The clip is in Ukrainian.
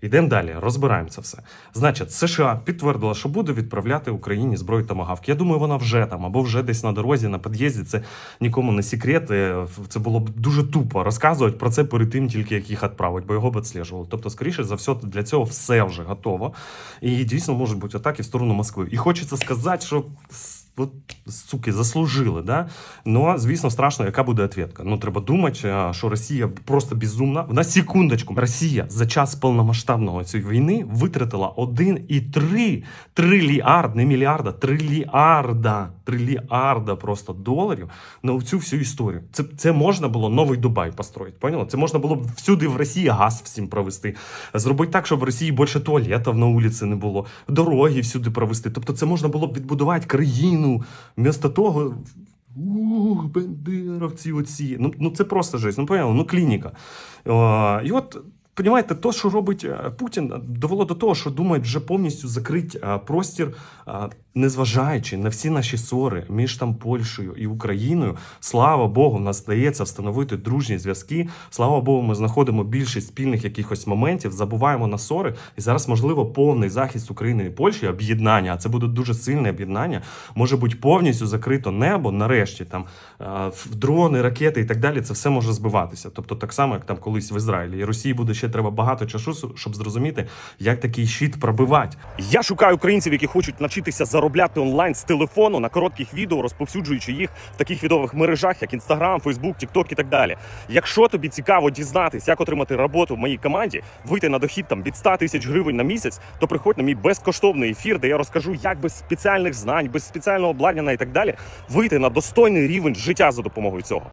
Йдемо далі, розбираємо це все. Значить, США підтвердила, що буде відправляти Україні зброю Томагавк. Я думаю, вона вже там або вже десь на дорозі, на під'їзді. Це нікому не секрет. Е, Це було б дуже тупо розказувати про це перед тим, тільки як їх відправить, бо його б відслежували. Тобто, скоріше за все, для цього все вже готово. І дійсно можуть бути атаки в сторону Москви. І хочеться сказати, що. От, суки, заслужили, да? Ну, звісно, страшно, яка буде відповідка. Ну, треба думати, що Росія просто безумна. На секундочку, Росія за час повномасштабного цієї війни витратила 1,3 трильярд, не мільярда, трильярда, трильярда просто доларів на цю всю історію. Це, це можна було новий Дубай построїти, поняла? Це можна було б всюди в Росії газ всім провести, зробити так, щоб в Росії більше туалетів на вулиці не було, дороги всюди провести. Тобто це можна було б відбудувати країну, вмісто того. Ух, бендеровці оці. Ну, ну це просто жесть. Ну, поняли? Ну, клініка. О, і от, понімаєте, то, що робить е, Путін, довело до того, що думають вже повністю закрити е, простір, е, незважаючи на всі наші ссори між там Польщею і Україною. Слава Богу, в нас вдається встановити дружні зв'язки. Слава Богу, ми знаходимо більшість спільних якихось моментів, забуваємо на ссори. І зараз, можливо, повний захист України і Польщі, об'єднання, а це буде дуже сильне об'єднання, може бути повністю закрито небо. Нарешті там е, в дрони, ракети і так далі. Це все може збиватися. Тобто, так само, як там колись в Ізраїлі. І Росії буде ще треба багато часу, щоб зрозуміти, як такий щит пробивати. Я шукаю українців, які хочуть навчитися заробляти онлайн з телефону на коротких відео, розповсюджуючи їх в таких відових мережах, як Instagram, Facebook, TikTok і так далі. Якщо тобі цікаво дізнатись, як отримати роботу в моїй команді, вийти на дохід там від 100 тисяч гривень на місяць, то приходь на мій безкоштовний ефір, де я розкажу, як без спеціальних знань, без спеціального обладнання і так далі вийти на достойний рівень життя за допомогою цього.